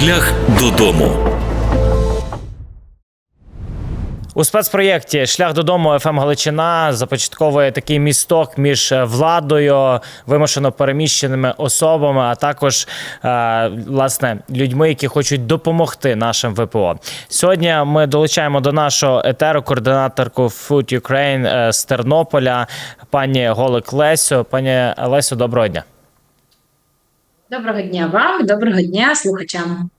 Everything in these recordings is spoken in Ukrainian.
Шлях додому. У спецпроєкті Шлях додому ФМ Галичина започатковує такий місток між е, владою, вимушено переміщеними особами, а також е, власне людьми, які хочуть допомогти нашим ВПО. Сьогодні ми долучаємо до нашого етеру координаторку Food Ukraine е, з Тернополя, пані Голик Лесю. Пані Лесю, доброго дня. Доброго дня вам, доброго дня слухачам.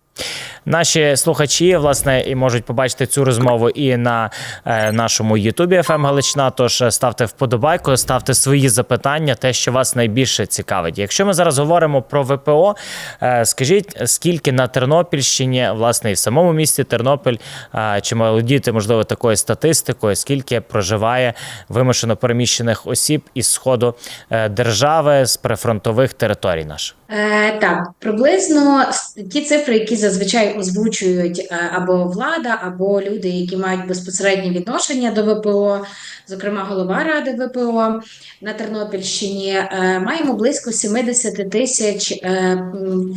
Наші слухачі власне і можуть побачити цю розмову і на е, нашому Ютубі ФМ Галичина. Тож е, ставте вподобайку, ставте свої запитання, те, що вас найбільше цікавить. Якщо ми зараз говоримо про ВПО, е, скажіть, скільки на Тернопільщині, власне, і в самому місті Тернопіль, е, чи володієте, можливо, такою статистикою, скільки проживає вимушено переміщених осіб із сходу е, держави з прифронтових територій наших? Е, так, приблизно ті цифри, які зазвичай озвучують е, або влада, або люди, які мають безпосереднє відношення до ВПО, зокрема голова ради ВПО на Тернопільщині, е, маємо близько 70 тисяч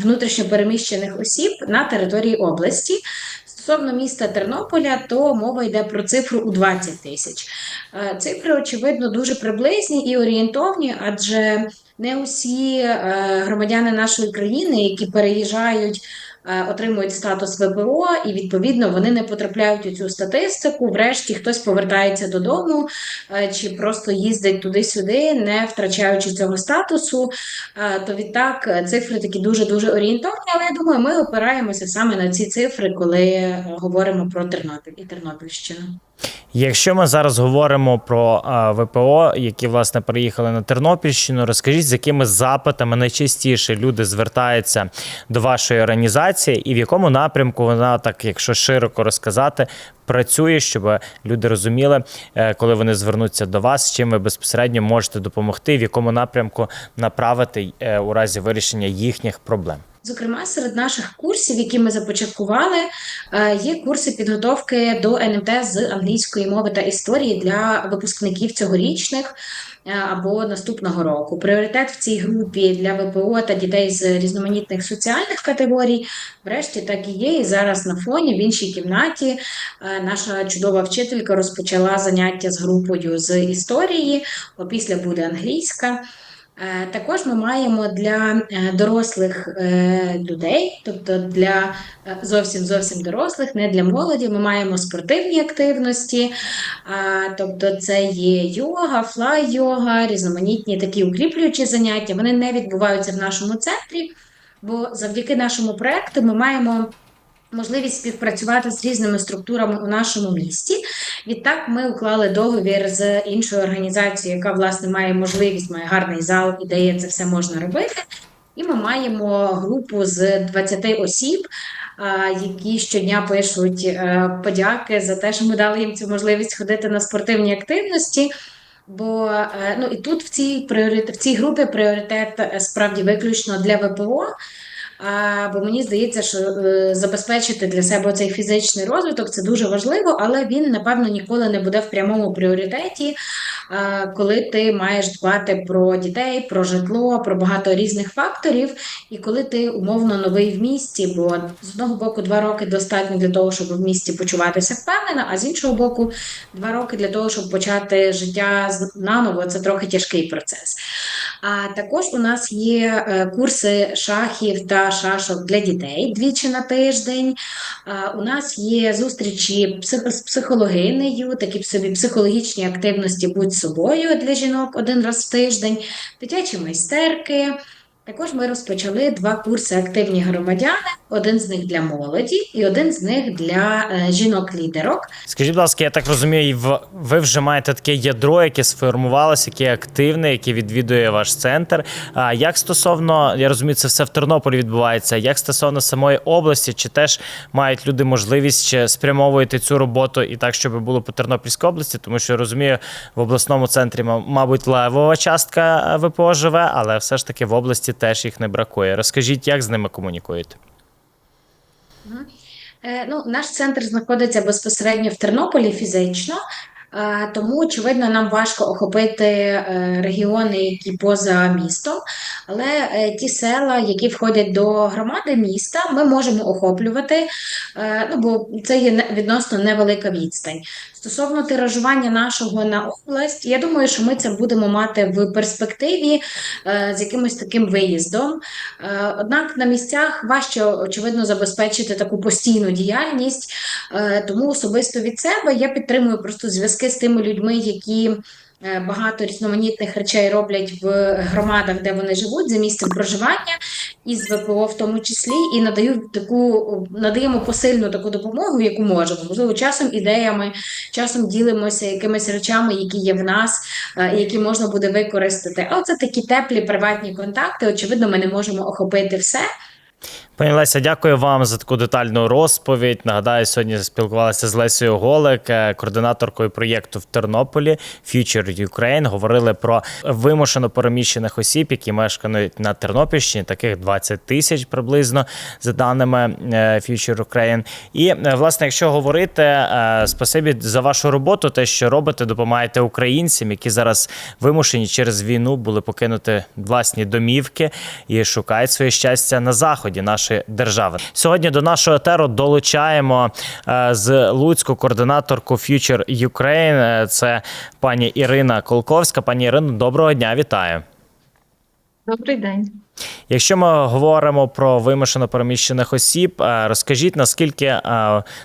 внутрішньопереміщених осіб на території області. Стосовно міста Тернополя, то мова йде про цифру у 20 тисяч. Цифри, очевидно, дуже приблизні і орієнтовні, адже не усі е, громадяни нашої країни, які переїжджають, е, отримують статус ВПО, і відповідно вони не потрапляють у цю статистику. Врешті хтось повертається додому е, чи просто їздить туди-сюди, не втрачаючи цього статусу. То відтак цифри такі дуже дуже орієнтовні. Але я думаю, ми опираємося саме на ці цифри, коли говоримо про Тернопіль і Тернопільщину. Якщо ми зараз говоримо про ВПО, які власне приїхали на Тернопільщину, розкажіть, з якими запитами найчастіше люди звертаються до вашої організації, і в якому напрямку вона, так якщо широко розказати, працює, щоб люди розуміли, е, коли вони звернуться до вас, чим ви безпосередньо можете допомогти, в якому напрямку направити е, у разі вирішення їхніх проблем. Зокрема, серед наших курсів, які ми започаткували, е, є курси підготовки до НМТ з англійської мови та історії для випускників цьогорічних е, або наступного року. Пріоритет в цій групі для ВПО та дітей з різноманітних соціальних категорій, врешті, так і є. І зараз на фоні в іншій кімнаті е, наша чудова вчителька розпочала заняття з групою з історії, опісля буде англійська. Е, Також ми маємо для е, дорослих е, людей, тобто для зовсім зовсім дорослих, не для молоді. Ми маємо спортивні активності, тобто це є йога, флай-йога, різноманітні такі укріплюючі заняття. Вони не відбуваються в нашому центрі, бо завдяки нашому проекту ми маємо. Можливість співпрацювати з різними структурами у нашому місті. Відтак ми уклали договір з іншою організацією, яка власне має можливість, має гарний зал, і де це все можна робити. І ми маємо групу з 20 осіб, які щодня пишуть е, подяки за те, що ми дали їм цю можливість ходити на спортивні активності. Бо е, ну і тут в цій пріорит... в цій групі пріоритет е, справді виключно для ВПО. Бо мені здається, що е, забезпечити для себе цей фізичний розвиток це дуже важливо, але він, напевно, ніколи не буде в прямому пріоритеті, коли ти маєш дбати про дітей, про житло, про багато різних факторів, і коли ти умовно новий в місті, бо з одного боку два роки достатньо для того, щоб в місті почуватися впевнено, а з іншого боку, два роки для того, щоб почати життя наново, це трохи тяжкий процес. А також у нас є е, курси шахів та шашок для дітей двічі на тиждень. У нас є зустрічі з психологинею, такі собі психологічні активності будь собою для жінок один раз в тиждень, дитячі майстерки. Також ми розпочали два курси активні громадяни: один з них для молоді і один з них для е, жінок-лідерок. Скажіть, будь ласка, я так розумію, ви вже маєте таке ядро, яке сформувалося, яке активне, яке відвідує ваш центр. А як стосовно, я розумію, це все в Тернополі відбувається. Як стосовно самої області, чи теж мають люди можливість спрямовувати цю роботу і так, щоб було по Тернопільській області? Тому що я розумію, в обласному центрі, ма- мабуть, левова частка е, ВПО живе, але все ж таки в області теж їх не бракує. Розкажіть, як з ними комунікуєте? Е, Ну, наш центр знаходиться безпосередньо в Тернополі фізично. Е, Тому, очевидно, нам важко охопити е, регіони, які поза містом, але ті села, які входять до громади міста, ми можемо охоплювати, ну бо це є відносно невелика відстань. Стосовно тиражування нашого на область, я думаю, що ми це будемо мати в перспективі е, з якимось таким виїздом. Е, Однак на місцях важче, очевидно, забезпечити таку постійну діяльність. Е, Тому особисто від себе я підтримую просто зв'язки з тими людьми, які багато різноманітних речей роблять в громадах, де вони живуть, за місцем проживання, і з ВПО в тому числі, і надаю таку надаємо посильну таку допомогу, яку можемо. Можливо, часом ідеями, часом ділимося якимись речами, які є в нас, е, які можна буде використати. А це такі теплі приватні контакти. Очевидно, ми не можемо охопити все. Пані Леся, дякую вам за таку детальну розповідь. Нагадаю, сьогодні спілкувалися з Лесею Голик, е, координаторкою проєкту в Тернополі Future Ukraine. Говорили про вимушено переміщених осіб, які мешкають на Тернопільщині, таких 20 тисяч приблизно, за даними е, Future Ukraine. І е, власне, якщо говорити, спасибі за вашу роботу, те, що робите, допомагаєте українцям, які зараз вимушені через війну були покинути власні домівки і шукають своє щастя на заході нашої держави. Сьогодні до нашого етеру долучаємо е, з Луцьку координаторку Future Ukraine. Е, Це пані Ірина Колковська. Пані Ірино, доброго дня, вітаю. Добрий день. Якщо ми говоримо про вимушено переміщених осіб, е, розкажіть наскільки е,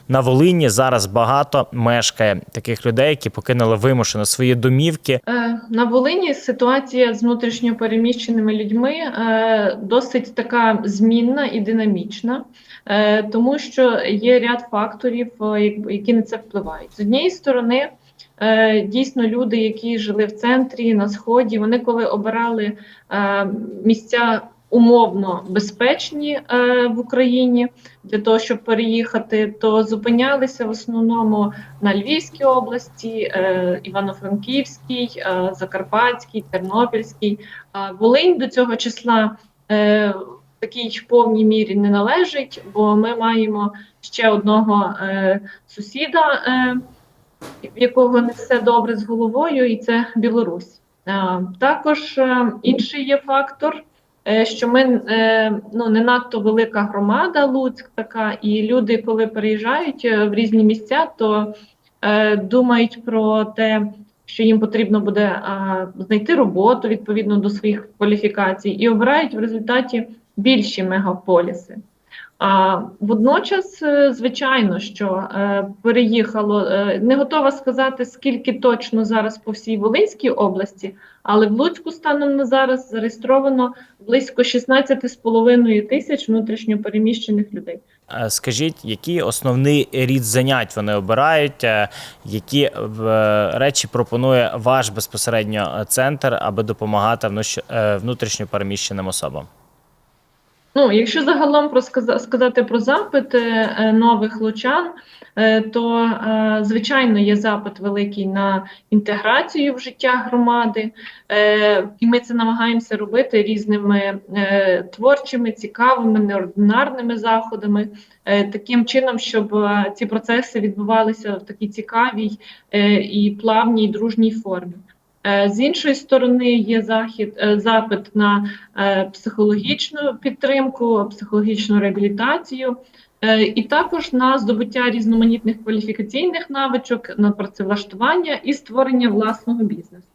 на Волині зараз багато мешкає таких людей, які покинули вимушено свої домівки. Е, На Волині ситуація з внутрішньо переміщеними людьми досить така змінна і динамічна, тому що є ряд факторів, як- які на це впливають. З однієї сторони, дійсно люди, які жили в центрі на сході, вони коли обирали е, місця умовно безпечні е, в Україні для того, щоб переїхати, то зупинялися в основному на Львівській області, е, Івано-Франківській, е, Закарпатській, Тернопільській. Волинь до цього числа е, в такій повній мірі не належить, бо ми маємо ще одного е, сусіда, е, в якого не все добре з головою, і це Білорусь. Також е, інший є фактор. е, Що ми е, ну не надто велика громада Луцьк така, і люди, коли переїжджають в різні місця, то думають про те, що їм потрібно буде знайти роботу відповідно до своїх кваліфікацій, і обирають в результаті більші мегаполіси. А водночас, е, звичайно, що е, переїхало, е, не готова сказати, скільки точно зараз по всій Волинській області, але в Луцьку станом на зараз зареєстровано близько 16,5 тисяч внутрішньо переміщених людей. Скажіть, який основний рід занять вони обирають, які речі пропонує ваш безпосередньо центр, аби допомагати внуш- е, внутрішньо переміщеним особам? Ну, якщо загалом про сказати про запит е, нових лучан, е, то е, звичайно є запит великий на інтеграцію в життя громади, і ми це намагаємося робити різними творчими, цікавими, неординарними заходами, таким чином, щоб ці процеси відбувалися в такій цікавій і плавній дружній формі. Е, З іншої сторони, є захід, е, запит на е, психологічну підтримку, психологічну реабілітацію, і також на здобуття різноманітних кваліфікаційних навичок, на працевлаштування і створення власного бізнесу.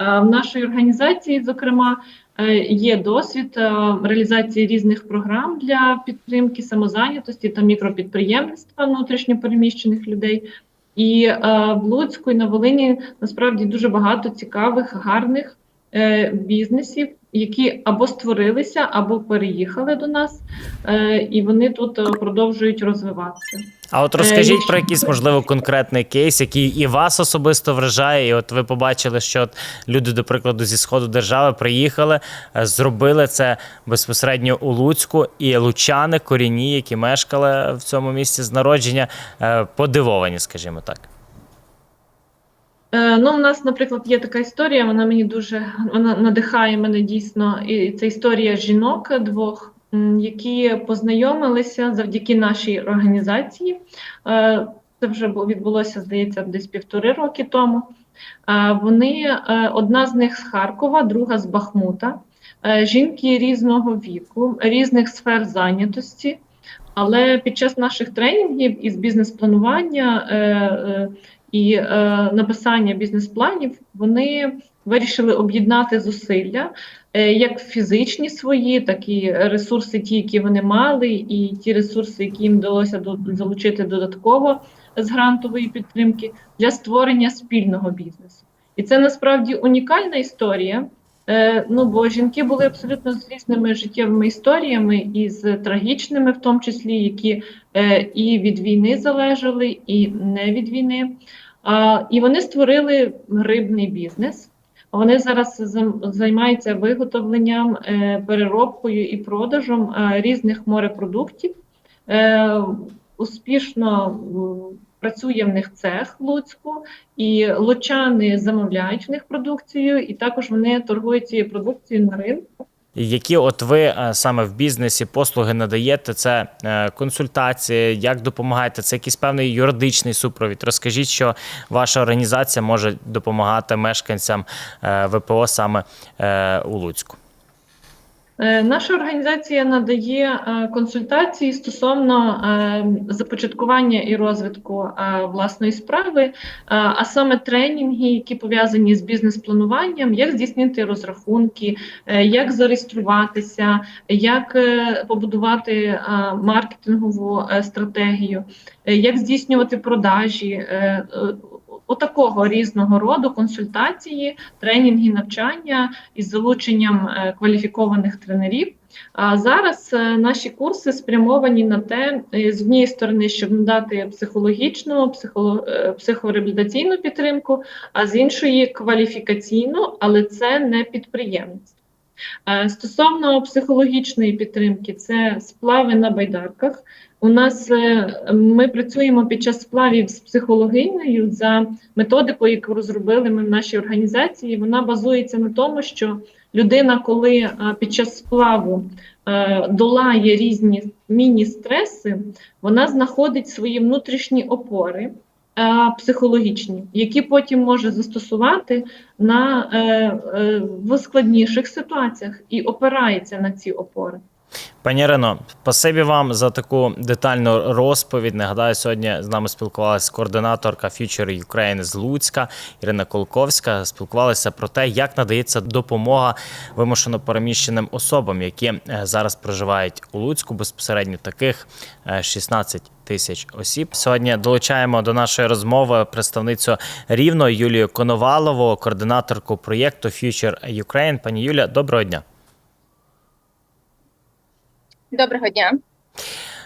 В нашій організації, зокрема, є досвід реалізації різних програм для підтримки самозайнятості та мікропідприємництва внутрішньопереміщених людей. І е, в Луцьку і на Волині насправді дуже багато цікавих, гарних е, бізнесів, які або створилися, або переїхали до нас, е, і вони тут е, продовжують розвиватися. А от розкажіть про якийсь можливо конкретний кейс, який і вас особисто вражає. І от ви побачили, що от люди, до прикладу, зі сходу держави приїхали, е, зробили це безпосередньо у Луцьку, і лучани корінні, які мешкали в цьому місці з народження, е, подивовані, скажімо так. Е, Ну, у нас, наприклад, є така історія. Вона мені дуже вона надихає мене дійсно. І це історія жінок двох, які познайомилися завдяки нашій організації. Е, Це вже відбулося, здається, десь півтори роки тому. Е, Вони одна з них з Харкова, друга з Бахмута. Жінки різного віку, різних сфер зайнятості. Але під час наших тренінгів із бізнес-планування і е, написання бізнес-планів вони вирішили об'єднати зусилля, е, як фізичні свої, так і ресурси, ті, які вони мали, і ті ресурси, які їм вдалося до- залучити додатково з грантової підтримки для створення спільного бізнесу. І це насправді унікальна історія. Е, Ну, бо жінки були абсолютно з різними життєвими історіями, і з трагічними, в тому числі, які е, і від війни залежали, і не від війни. І вони створили рибний бізнес. Вони зараз займаються виготовленням, е, переробкою і продажем е, різних морепродуктів. Е, успішно працює в них цех в Луцьку, і лучани замовляють в них продукцію, і також вони торгують цією продукцією на ринку. Які от ви е, саме в бізнесі послуги надаєте? Це е, консультації, як допомагаєте? Це якийсь певний юридичний супровід. Розкажіть, що ваша організація може допомагати мешканцям е, ВПО саме у Луцьку. Е, Наша організація надає е, консультації стосовно е, започаткування і розвитку власної справи, а саме тренінги, які пов'язані з бізнес-плануванням, як здійснити розрахунки, як зареєструватися, як побудувати маркетингову стратегію, як здійснювати продажі. Отакого різного роду консультації, тренінги, навчання із залученням е, кваліфікованих тренерів. А зараз е, наші курси спрямовані на те, е, з однієї сторони, щоб надати психологічну, психоло, психореабілітаційну підтримку, а з іншої кваліфікаційну, але це не підприємництво. Е, Стосовно психологічної підтримки, це сплави на байдарках. У нас е, ми працюємо під час сплавів з психологинею за методикою, яку розробили ми в нашій організації. Вона базується на тому, що людина, коли е, під час сплаву долає різні міні-стреси, вона знаходить свої внутрішні опори психологічні, які потім може застосувати на, е, е, в складніших ситуаціях і опирається на ці опори. Пані Ірино, спасибі вам за таку детальну розповідь. Нагадаю, сьогодні з нами спілкувалася координаторка Future Ukraine з Луцька Ірина Колковська. Спілкувалися про те, як надається допомога вимушено переміщеним особам, які е, зараз проживають у Луцьку. Безпосередньо таких е, 16 тисяч осіб. Сьогодні долучаємо до нашої розмови представницю рівно Юлію Коновалову, координаторку проєкту Future Ukraine. Пані Юля, доброго дня. Доброго дня.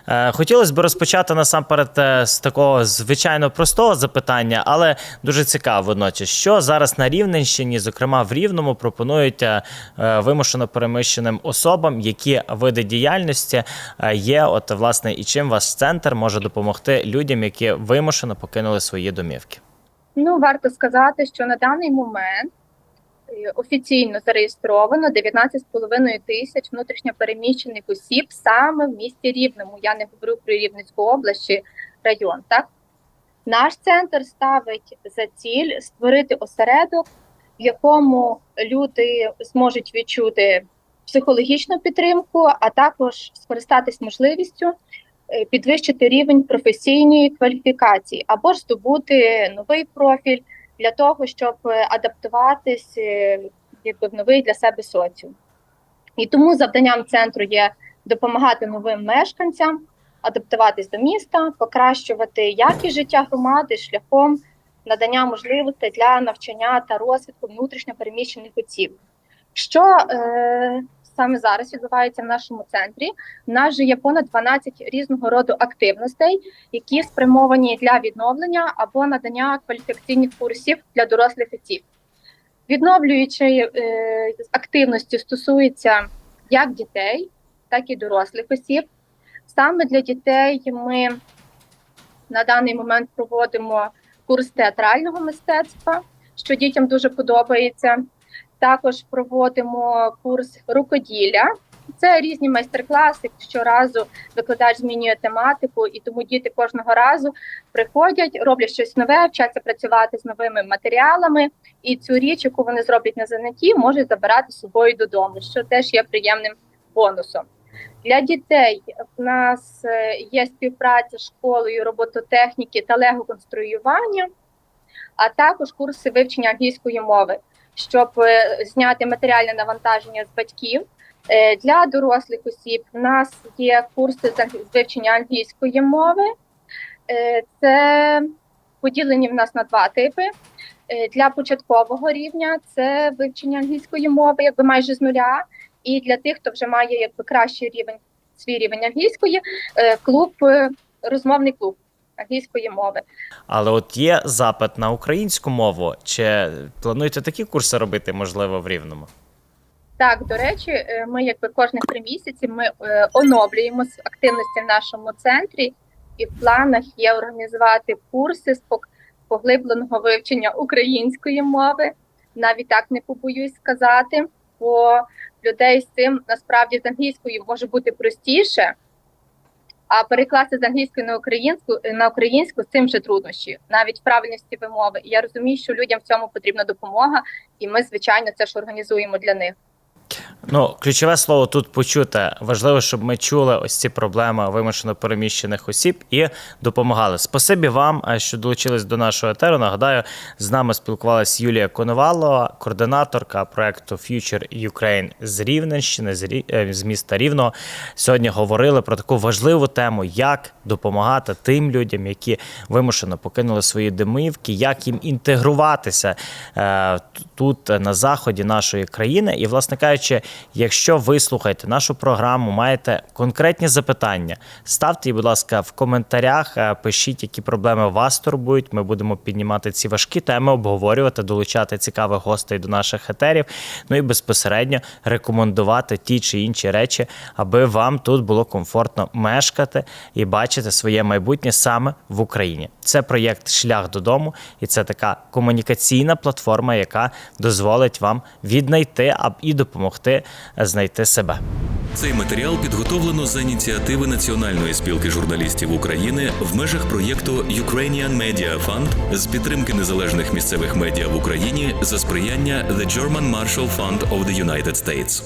Е, Хотілося б розпочати насамперед е, з такого звичайно простого запитання, але дуже цікаво водночас, що зараз на Рівненщині, зокрема в Рівному, пропонують е, вимушено переміщеним особам, які види діяльності є. От власне, і чим ваш центр може допомогти людям, які вимушено покинули свої домівки. Ну, варто сказати, що на даний момент офіційно зареєстровано 19,5 тисяч внутрішньопереміщених осіб саме в місті Рівному. Я не говорю про Рівненську область чи район. Так наш центр ставить за ціль створити осередок, в якому люди зможуть відчути психологічну підтримку, а також скористатись можливістю е, підвищити рівень професійної кваліфікації або ж здобути новий профіль для того, щоб е, адаптуватись е, якби в новий для себе соціум. І тому завданням центру є допомагати новим мешканцям адаптуватись до міста, покращувати якість життя громади шляхом надання можливостей для навчання та розвитку внутрішньо переміщених осіб. Що е, саме зараз відбувається в нашому центрі? У нас же є понад 12 різного роду активностей, які спрямовані для відновлення або надання кваліфікаційних курсів для дорослих осіб. Відновлюючої е, активності стосується як дітей, так і дорослих осіб. Саме для дітей ми на даний момент проводимо курс театрального мистецтва, що дітям дуже подобається. Також проводимо курс рукоділля. Це різні майстер-класи. Щоразу викладач змінює тематику, і тому діти кожного разу приходять, роблять щось нове, вчаться працювати з новими матеріалами, і цю річ, яку вони зроблять на занятті, можуть забирати з собою додому, що теж є приємним бонусом. Для дітей в нас е, є співпраця з школою робототехніки та лего-конструювання, а також курси вивчення англійської мови, щоб е, зняти матеріальне навантаження з батьків. Е, Для дорослих осіб в нас є курси з вивчення англійської мови. Е, Це поділені в нас на два типи. Для початкового рівня це вивчення англійської мови, якби майже з нуля. І для тих, хто вже має якби кращий рівень, свій рівень англійської, клуб, розмовний клуб англійської мови. Але от є запит на українську мову. Чи плануєте такі курси робити, можливо, в рівному? Так, до речі, е, ми якби кожних три місяці ми е, оновлюємо активності в нашому центрі, і в планах є організувати курси з поглибленого вивчення української мови. Навіть так не побоюсь сказати, бо людей з цим насправді з англійською може бути простіше. А перекласти з англійської на українську на українську з цим вже труднощі, навіть правильності вимови. Я розумію, що людям в цьому потрібна допомога, і ми, звичайно, це ж організуємо для них. Ну, ключове слово тут почути. Важливо, щоб ми чули ось ці проблеми вимушено переміщених осіб і допомагали. Спасибі вам, е, що долучились до нашого етеру. Нагадаю, з нами спілкувалась Юлія Коновалова, координаторка проекту Future Ukraine з Рівненщини, з, е, міста Рівного. Сьогодні говорили про таку важливу тему, як допомагати тим людям, які вимушено покинули свої домівки, як їм інтегруватися е, тут на заході нашої країни. І, власне кажучи, якщо ви слухаєте нашу програму, маєте конкретні запитання, ставте їх, будь ласка, в коментарях, е, пишіть, які проблеми вас турбують. Ми будемо піднімати ці важкі теми, обговорювати, долучати цікавих гостей до наших етерів. Ну і безпосередньо рекомендувати ті чи інші речі, аби вам тут було комфортно мешкати і бачити своє майбутнє саме в Україні. Це проєкт Шлях додому, і це така комунікаційна платформа, яка дозволить вам віднайти і допомогти знайти себе. Цей матеріал підготовлено за ініціативи Національної спілки журналістів України в межах проєкту Ukrainian Media Fund з підтримки незалежних місцевих медіа в Україні за сприяння The German Marshall Fund of the United States.